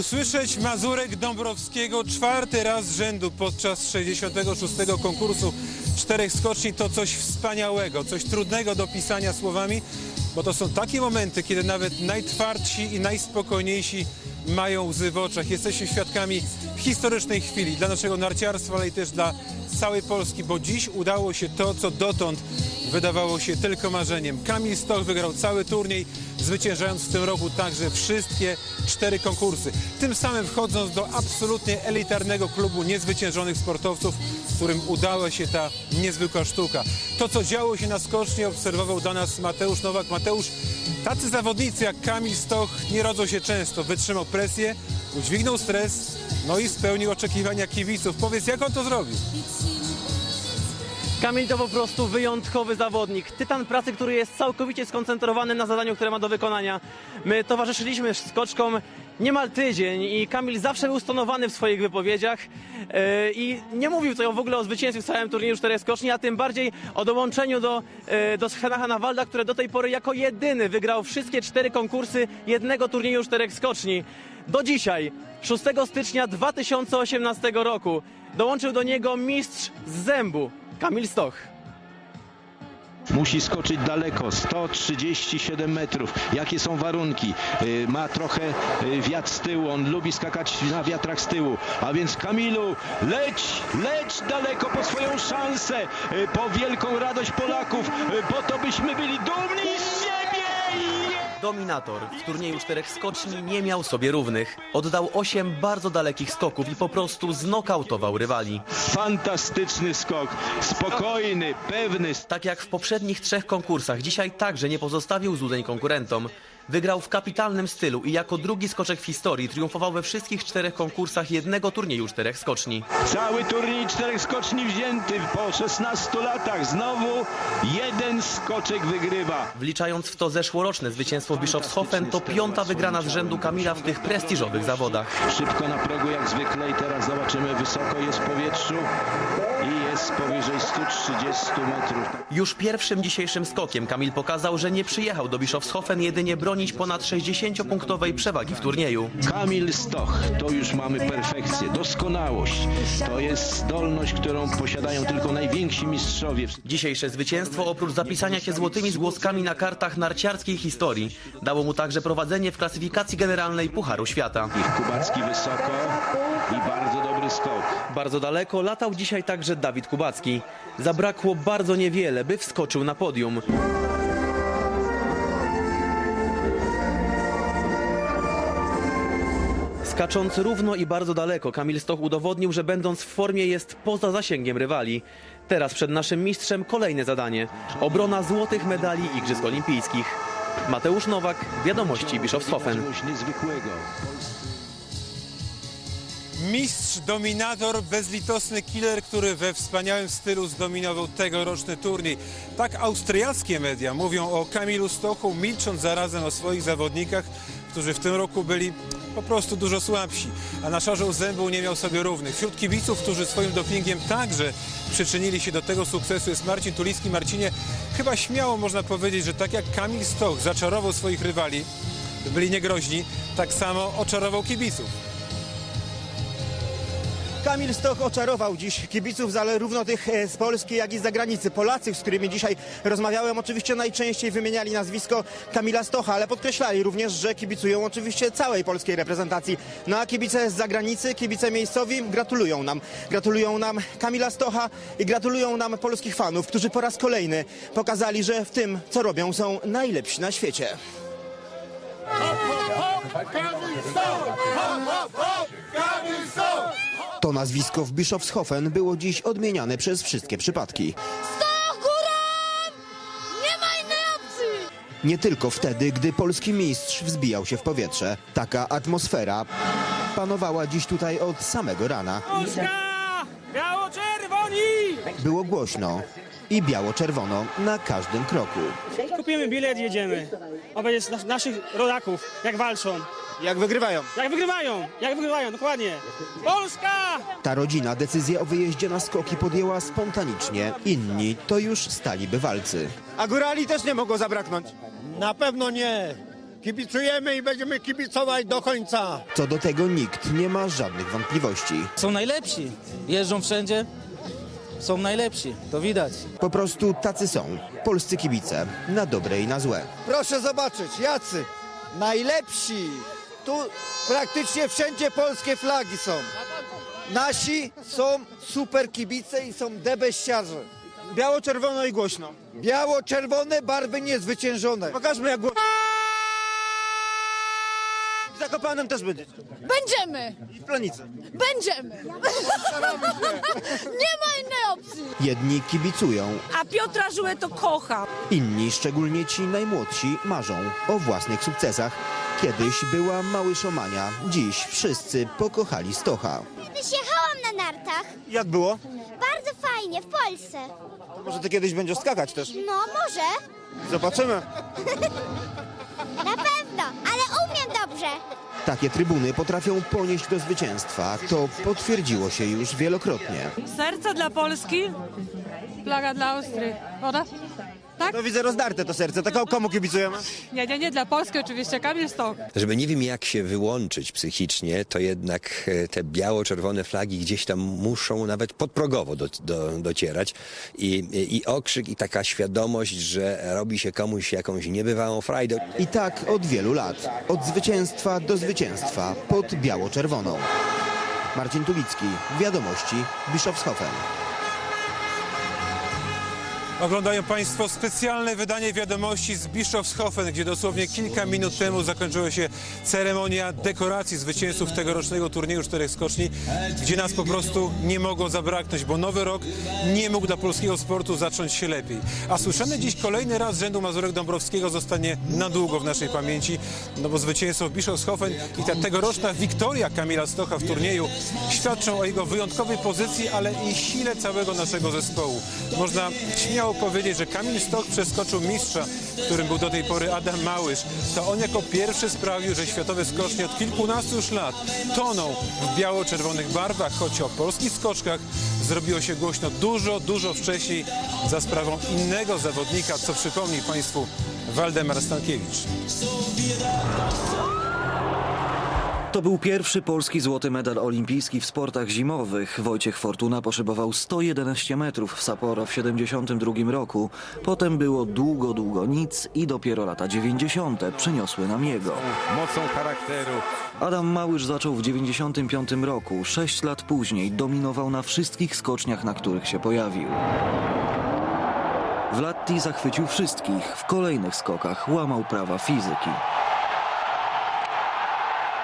Usłyszeć Mazurek Dąbrowskiego czwarty raz z rzędu podczas 66. konkursu czterech skoczni to coś wspaniałego, coś trudnego do pisania słowami, bo to są takie momenty, kiedy nawet najtwardsi i najspokojniejsi mają łzy w oczach. Jesteśmy świadkami historycznej chwili dla naszego narciarstwa, ale i też dla całej Polski, bo dziś udało się to, co dotąd wydawało się tylko marzeniem. Kamil Stoch wygrał cały turniej, zwyciężając w tym roku także wszystkie cztery konkursy. Tym samym wchodząc do absolutnie elitarnego klubu niezwyciężonych sportowców, którym udała się ta niezwykła sztuka. To, co działo się na skoczni, obserwował dla nas Mateusz Nowak. Mateusz, tacy zawodnicy jak Kamil Stoch nie rodzą się często. Wytrzymał presję, udźwignął stres, no i spełnił oczekiwania kibiców. Powiedz, jak on to zrobił? Kamil to po prostu wyjątkowy zawodnik. Tytan pracy, który jest całkowicie skoncentrowany na zadaniu, które ma do wykonania. My towarzyszyliśmy skoczkom niemal tydzień i Kamil zawsze był stonowany w swoich wypowiedziach yy, i nie mówił tutaj w ogóle o zwycięstwie w całym turnieju czterech skoczni, a tym bardziej o dołączeniu do, yy, do Schenacha Nawalda, który do tej pory jako jedyny wygrał wszystkie cztery konkursy jednego turnieju czterech skoczni. Do dzisiaj, 6 stycznia 2018 roku, dołączył do niego mistrz z zębu, Kamil Stoch. Musi skoczyć daleko, 137 metrów. Jakie są warunki? Y, Ma trochę y, wiatr z tyłu, on lubi skakać na wiatrach z tyłu. A więc Kamilu, leć, leć daleko po swoją szansę, y, po wielką radość Polaków, po to byśmy byli dumni z! Dominator w turnieju czterech skoczni nie miał sobie równych. Oddał osiem bardzo dalekich skoków i po prostu znokautował rywali. Fantastyczny skok, spokojny, pewny. Tak jak w poprzednich trzech konkursach, dzisiaj także nie pozostawił złudzeń konkurentom. Wygrał w kapitalnym stylu i jako drugi skoczek w historii triumfował we wszystkich czterech konkursach jednego turnieju czterech skoczni. Cały turniej czterech skoczni wzięty po 16 latach. Znowu jeden skoczek wygrywa. Wliczając w to zeszłoroczne zwycięstwo w Bischofshofen, to piąta wygrana z rzędu Kamila w tych prestiżowych zawodach. Szybko na progu jak zwykle i teraz zobaczymy wysoko jest w powietrzu jest powyżej 130 metrów. Już pierwszym dzisiejszym skokiem Kamil pokazał, że nie przyjechał do Bischofshofen jedynie bronić ponad 60-punktowej przewagi w turnieju. Kamil Stoch, to już mamy perfekcję, doskonałość. To jest zdolność, którą posiadają tylko najwięksi mistrzowie. Dzisiejsze zwycięstwo, oprócz zapisania się złotymi zgłoskami na kartach narciarskiej historii, dało mu także prowadzenie w klasyfikacji generalnej Pucharu Świata. Ich Kubacki wysoko bardzo daleko latał dzisiaj także Dawid Kubacki. Zabrakło bardzo niewiele, by wskoczył na podium. Skacząc równo i bardzo daleko, Kamil Stoch udowodnił, że będąc w formie jest poza zasięgiem rywali. Teraz przed naszym mistrzem kolejne zadanie. Obrona złotych medali Igrzysk Olimpijskich. Mateusz Nowak, Wiadomości Bischofshofen. Mistrz, dominator, bezlitosny killer, który we wspaniałym stylu zdominował tegoroczny turniej. Tak austriackie media mówią o Kamilu Stochu, milcząc zarazem o swoich zawodnikach, którzy w tym roku byli po prostu dużo słabsi, a nasz orzeł zębu nie miał sobie równych. Wśród kibiców, którzy swoim dopingiem także przyczynili się do tego sukcesu jest Marcin Tulicki. Marcinie, chyba śmiało można powiedzieć, że tak jak Kamil Stoch zaczarował swoich rywali, byli niegroźni, tak samo oczarował kibiców. Kamil Stoch oczarował dziś kibiców, ale równo tych e, z Polski, jak i z zagranicy. Polacy, z którymi dzisiaj rozmawiałem, oczywiście najczęściej wymieniali nazwisko Kamila Stocha, ale podkreślali również, że kibicują oczywiście całej polskiej reprezentacji. No a kibice z zagranicy, kibice miejscowi gratulują nam. Gratulują nam Kamila Stocha i gratulują nam polskich fanów, którzy po raz kolejny pokazali, że w tym, co robią, są najlepsi na świecie. To nazwisko w Bischofshofen było dziś odmieniane przez wszystkie przypadki. Nie ma innej opcji! Nie tylko wtedy, gdy polski mistrz wzbijał się w powietrze. Taka atmosfera panowała dziś tutaj od samego rana. Polska! Biało-czerwoni! Było głośno i biało-czerwono na każdym kroku. Kupimy bilet, jedziemy. Obejrzeć nas, naszych rodaków, jak walczą. Jak wygrywają? Jak wygrywają, jak wygrywają, dokładnie. Polska! Ta rodzina decyzję o wyjeździe na skoki podjęła spontanicznie. Inni to już stali bywalcy. A górali też nie mogło zabraknąć. Na pewno nie. Kibicujemy i będziemy kibicować do końca. Co do tego nikt nie ma żadnych wątpliwości. Są najlepsi. Jeżdżą wszędzie. Są najlepsi. To widać. Po prostu tacy są. Polscy kibice. Na dobre i na złe. Proszę zobaczyć, jacy najlepsi. Tu praktycznie wszędzie polskie flagi są. Nasi są super kibice i są debeściarze. Biało-czerwono i głośno. Biało-czerwone, barwy niezwyciężone. Pokażmy jak głośno. W Zakopanem też będzie. Będziemy! I w Planicy. Będziemy! Nie ma innej opcji! Jedni kibicują, A Piotra Żyłę to kocha. inni, szczególnie ci najmłodsi, marzą o własnych sukcesach. Kiedyś była mały szomania, dziś wszyscy pokochali Stocha. Kiedyś jechałam na nartach. Jak było? Bardzo fajnie, w Polsce. Może ty kiedyś będziesz skakać też. No, może. Zobaczymy. Na pewno, ale umiem dobrze. Takie trybuny potrafią ponieść do zwycięstwa. To potwierdziło się już wielokrotnie. Serce dla Polski, flaga dla Austrii. Woda? Tak? No widzę rozdarte to serce. Tak komu kibicujemy? Nie, nie, nie, dla Polski oczywiście. Kamil Stok. żeby nie wiem jak się wyłączyć psychicznie, to jednak e, te biało-czerwone flagi gdzieś tam muszą nawet podprogowo do, do, docierać I, i, i okrzyk i taka świadomość, że robi się komuś jakąś niebywałą frajdę. I tak od wielu lat. Od zwycięstwa do zwycięstwa pod biało-czerwoną. Marcin Tulicki, Wiadomości, Bischofshofen. Oglądają Państwo specjalne wydanie wiadomości z Bischofshofen, gdzie dosłownie kilka minut temu zakończyła się ceremonia dekoracji zwycięzców tegorocznego turnieju czterech skoczni, gdzie nas po prostu nie mogło zabraknąć, bo nowy rok nie mógł dla polskiego sportu zacząć się lepiej. A słyszany dziś kolejny raz rzędu Mazurek Dąbrowskiego zostanie na długo w naszej pamięci, no bo zwycięstwo w Bischofshofen i ta tegoroczna wiktoria Kamila Stocha w turnieju świadczą o jego wyjątkowej pozycji, ale i sile całego naszego zespołu. Można śmiało powiedzieć, że Kamil Stoch przeskoczył mistrza, którym był do tej pory Adam Małysz. To on jako pierwszy sprawił, że światowe skocznie od kilkunastu już lat toną w biało-czerwonych barwach, choć o polskich skoczkach zrobiło się głośno dużo, dużo wcześniej za sprawą innego zawodnika, co przypomni Państwu Waldemar Stankiewicz. To był pierwszy polski złoty medal olimpijski w sportach zimowych. Wojciech Fortuna poszybował 111 metrów w Sapporo w 72 roku. Potem było długo, długo nic i dopiero lata 90. przyniosły nam jego. Mocą charakteru. Adam Małysz zaczął w 95 roku. Sześć lat później dominował na wszystkich skoczniach, na których się pojawił. W Latti zachwycił wszystkich. W kolejnych skokach łamał prawa fizyki.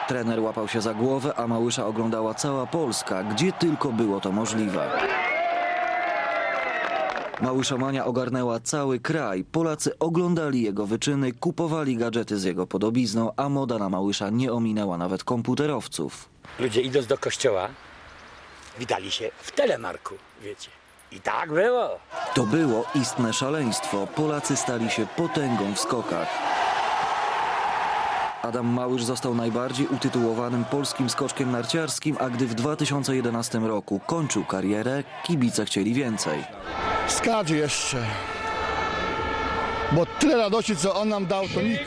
Trener łapał się za głowę, a Małysza oglądała cała Polska, gdzie tylko było to możliwe. Małyszomania ogarnęła cały kraj. Polacy oglądali jego wyczyny, kupowali gadżety z jego podobizną, a moda na Małysza nie ominęła nawet komputerowców. Ludzie idąc do kościoła, witali się w telemarku, wiecie. I tak było. To było istne szaleństwo. Polacy stali się potęgą w skokach. Adam Małysz został najbardziej utytułowanym polskim skoczkiem narciarskim, a gdy w 2011 roku kończył karierę, kibice chcieli więcej. Skacz jeszcze. Bo tyle radości, co on nam dał, to nikt,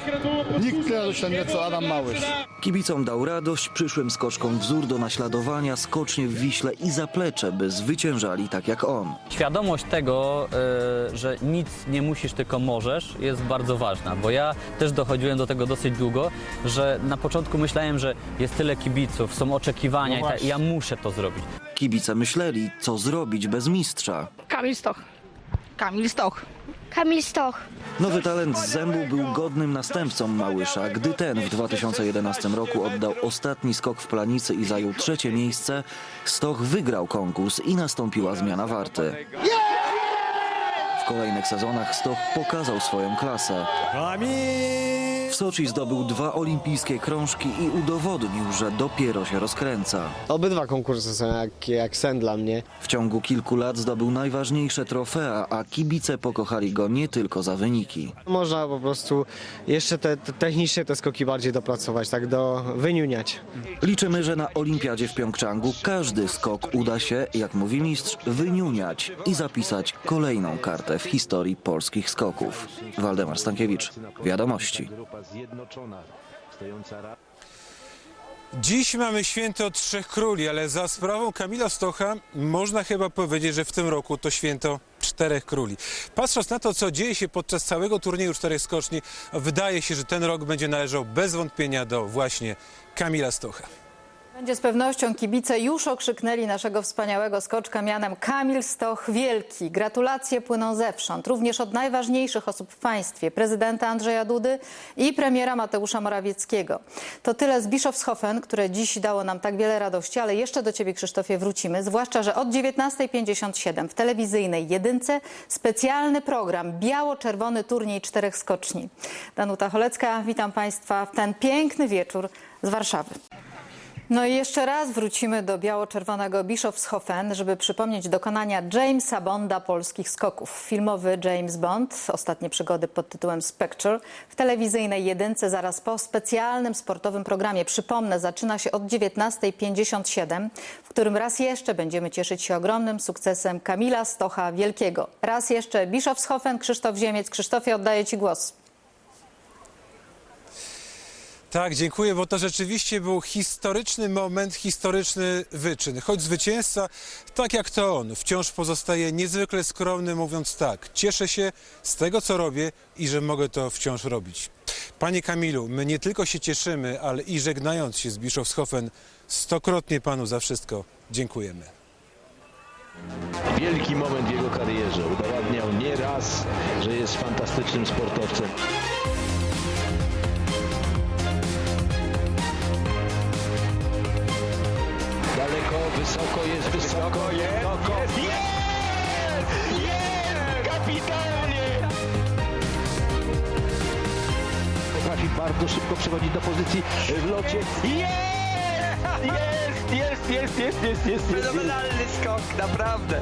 nikt tyle radości nie co Adam Małysz. Kibicom dał radość, przyszłym skoczkom wzór do naśladowania, skocznie w Wiśle i zaplecze, by zwyciężali tak jak on. Świadomość tego, y, że nic nie musisz, tylko możesz, jest bardzo ważna, bo ja też dochodziłem do tego dosyć długo, że na początku myślałem, że jest tyle kibiców, są oczekiwania i, ta, i ja muszę to zrobić. Kibice myśleli, co zrobić bez mistrza. Kamil Stoch. Kamil Stoch. Kamil Stoch. Nowy talent z zębu był godnym następcą Małysza. Gdy ten w 2011 roku oddał ostatni skok w planicy i zajął trzecie miejsce, Stoch wygrał konkurs i nastąpiła zmiana warty. W kolejnych sezonach Stoch pokazał swoją klasę. W Soczi zdobył dwa olimpijskie krążki i udowodnił, że dopiero się rozkręca. Obydwa konkursy są jak, jak sen dla mnie. W ciągu kilku lat zdobył najważniejsze trofea, a kibice pokochali go nie tylko za wyniki. Można po prostu jeszcze te, te technicznie te skoki bardziej dopracować, tak do wyniuniać. Liczymy, że na olimpiadzie w Pjongczangu każdy skok uda się, jak mówi mistrz, wyniuniać i zapisać kolejną kartę w historii polskich skoków. Waldemar Stankiewicz, Wiadomości. Zjednoczona, stojąca razem. Dziś mamy święto Trzech Króli, ale za sprawą Kamila Stocha można chyba powiedzieć, że w tym roku to święto Czterech Króli. Patrząc na to, co dzieje się podczas całego turnieju Czterech Skoczni, wydaje się, że ten rok będzie należał bez wątpienia do właśnie Kamila Stocha. Będzie z pewnością kibice już okrzyknęli naszego wspaniałego skoczka mianem Kamil Stoch Wielki. Gratulacje płyną zewsząd, również od najważniejszych osób w państwie, prezydenta Andrzeja Dudy i premiera Mateusza Morawieckiego. To tyle z Bischofshofen, które dziś dało nam tak wiele radości, ale jeszcze do ciebie Krzysztofie wrócimy, zwłaszcza, że od 19.57 w telewizyjnej jedynce specjalny program Biało-Czerwony Turniej Czterech Skoczni. Danuta Cholecka, witam państwa w ten piękny wieczór z Warszawy. No i jeszcze raz wrócimy do biało-czerwonego Bischofshofen, żeby przypomnieć dokonania Jamesa Bonda polskich skoków. Filmowy James Bond, ostatnie przygody pod tytułem Spectre, w telewizyjnej jedynce zaraz po specjalnym sportowym programie. Przypomnę, zaczyna się od 19.57, w którym raz jeszcze będziemy cieszyć się ogromnym sukcesem Kamila Stocha Wielkiego. Raz jeszcze Bischofshofen, Krzysztof Ziemiec. Krzysztofie, oddaję Ci głos. Tak, dziękuję, bo to rzeczywiście był historyczny moment, historyczny wyczyn. Choć zwycięzca, tak jak to on, wciąż pozostaje niezwykle skromny, mówiąc tak, cieszę się z tego, co robię i że mogę to wciąż robić. Panie Kamilu, my nie tylko się cieszymy, ale i żegnając się z Bischofshofen, stokrotnie panu za wszystko dziękujemy. Wielki moment w jego karierze. Udowadniał nieraz, że jest fantastycznym sportowcem. Wysoko, jest wysoko, jest, wysoko. Jest, jest, jest, kapitalnie! Potrafi bardzo szybko przechodzić do pozycji w locie. Jest, jest, jest, jest, jest, jest, jest. Fenomenalny skok, naprawdę.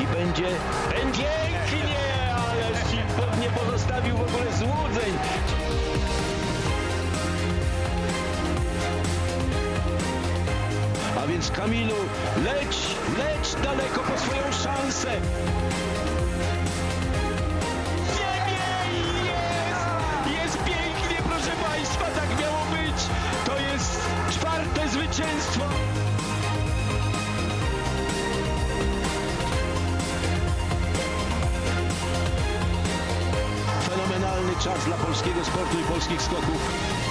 I będzie, będzie pięknie, ale nie pozostawił w ogóle złudzeń. Więc Kamilu, leć, leć daleko po swoją szansę. Ziemię jest, jest pięknie, proszę Państwa, tak miało być. To jest czwarte zwycięstwo. Fenomenalny czas dla polskiego sportu i polskich skoków.